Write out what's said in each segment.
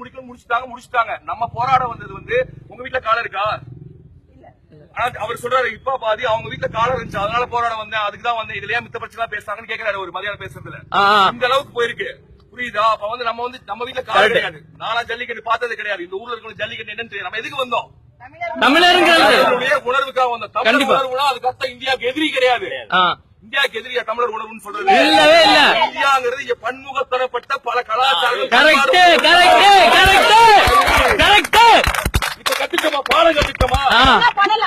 முடிக்க முடிச்சுட்டாங்க முடிச்சுட்டாங்க. நம்ம போராட வந்தது வந்து உங்க வீட்ல காலம் இருக்கா? அவர் சொல்றாரு இப்ப பாதி அவங்க வீட்ல காலம் இருந்துச்சு அதனால போராட வந்தேன் அதுக்கு தான் வந்தேன் இதுலயே மித்த பிரச்சனை பேசுறாங்கன்னு கேக்குறாரு ஒரு மதியானம் பேசுறதுல. இந்த அளவுக்கு போயிருக்கு. புரியுதா? அப்ப வந்து நம்ம வந்து நம்ம வீட்ல காலம் கிடையாது. நானா ஜல்லிக்கட்டு பார்த்தது கிடையாது. இந்த ஊர்ல இருக்கிற ஜல்லிக்கட்டு என்னன்னு தெரியும் நம்ம எதுக்கு வந்தோம்? தமிழருங்கிறது. தமிழர்களுடைய உணர்வுக்காக வந்தோம். தமிழர் கண்டிப்பா. உணர்வுனா அதுக்கு அர்த்தம் இந்தியாவுக்கு எதிரி கிடையாது. இந்தியாவுக்கு எதிரியா தமிழர் உணர்வுன்னு சொல்றது? இல்லவே இல்ல. இங்க பன்முகத்தரப்பட்ட பல கலாச்சாரங்கள் கரெக்ட் கரெக்ட் கரெக்ட் கரெக்ட். இப்ப கத்துக்கமா பாடம் கத்துக்கமா? ஆ.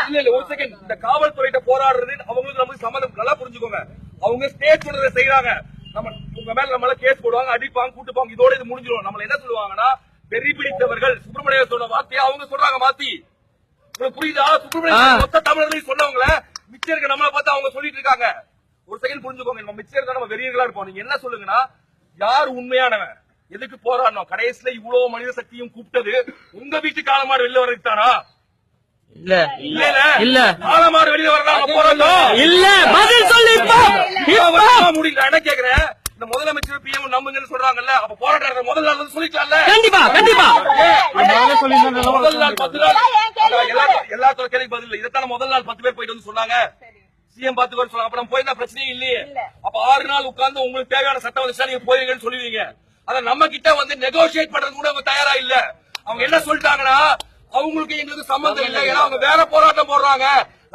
இல்ல இல்ல ஒரு செகண்ட் இந்த காவல்துறையிட்ட போராடுறது அவங்களுக்கு நமக்கு சம்மந்தம் நல்லா புரிஞ்சுக்கோங்க. அவங்க ஸ்டேட் செய்யறாங்க நம்ம உங்க மேல நம்மள கேஸ் போடுவாங்க அடிப்பாங்க கூட்டுப்பாங்க இதோட இது முடிஞ்சிடும் நம்மள என்ன சொல்லுவாங்கன்னா வெறி பிடித்தவர்கள் சுப்பிரமணிய சொன்ன வார்த்தையை அவங்க சொல்றாங்க மாத்தி. புரியுதா? சுப்பிரமணிய. மொத்த தமிழர்களையும் சொன்னவங்கள மிச்சம் இருக்க நம்மள பார்த்து அவங்க சொல்லிட்டு இருக்காங்க. ஒரு செகண்ட் புரிஞ்சுக்கோங்க. நம்ம மிச்சம் இருந்தா நம்ம வெறியர்களா இருப்போம். நீங்க என்ன சொல்லுங்கன்னா யார் உண்மையானவன்? எதுக்கு போராடணும்? கடைசியில இவ்வளவு மனித சக்தியும் கூப்பிட்டது உங்க வீட்டு காலமாடு வெளில தானா? இல்ல. இல்ல இல்ல. காலமாடு வெளியில போராட்டம்? இல்ல. பதில் சொல்லு முடியல. என்ன கேக்குறேன்? இந்த முதலமைச்சர் பிஎம் நம்புங்கன்னு சொல்றாங்கல்ல அப்ப போராட்டம் முதல் நாள் வந்து சொல்லிக்கலாம்ல கண்டிப்பா கண்டிப்பா. முதல் நாள் பத்து நாள். எல்லா கேள்வி பதில் இதைத்தான் முதல் நாள் பத்து பேர் போயிட்டு வந்து சொன்னாங்க. சிஎம் பத்து பேர் சொன்னாங்க அப்ப நம்ம போயிருந்தா பிரச்சனையே இல்லையே. அப்ப ஆறு நாள் உட்கார்ந்து உங்களுக்கு தேவையான சட்டம் வந்துச்சா நீங்க போயிருங்கன்னு சொல்லுவீங்க. ஆனா நம்ம கிட்ட வந்து நெகோசியேட் பண்றது கூட அவங்க தயாரா இல்ல. அவங்க என்ன சொல்லிட்டாங்கன்னா அவங்களுக்கு எங்களுக்கு சம்பந்தம் இல்ல. ஏன்னா அவங்க வேற போராட்டம் போடுறாங்க.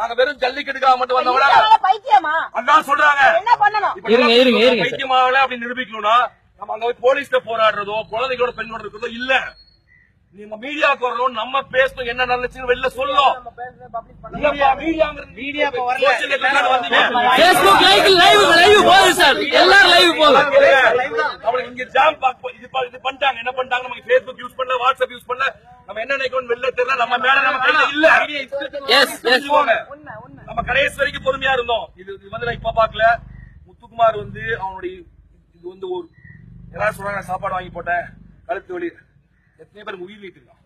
நாங்க வெறும் ஜல்லிக்கட்டுக்காக மட்டும் வந்தவங்க அதான் சொல்றாங்க. இருங்க. பைத்தியமாகல அப்படின்னு நிரூபிக்கணும்னா நம்ம அங்க போய் போலீஸ்ல போராடுறதோ குழந்தைகளோட பெண்ணோட இருக்கிறதோ இல்ல. மீடியாக்கு வரணும் நம்ம பேசணும் என்ன நடந்துச்சுன்னு வெளில மீடியாங்கிறது மீடியா இங்க ஜாம் இது பண்ணிட்டாங்க. என்ன பண்ணிட்டாங்க? நமக்கு Facebook யூஸ் பண்ணல வாட்ஸ்அப் யூஸ் பண்ணல. நம்ம என்ன நினைக்கணும் வெளில தெரியல. நம்ம மேல நம்ம கையில இல்ல. நம்ம கடைசி வரைக்கும் பொறுமையா இருந்தோம். இது இது வந்து நான் இப்ப பாக்கல. முத்துக்குமார் வந்து அவனுடைய இது வந்து ஒரு எல்லாரும் சொல்றாங்க சாப்பாடு வாங்கி போட்டேன். கழுத்து வலி. எத்தனை பேர் உயிர் நீட்டிருக்கான்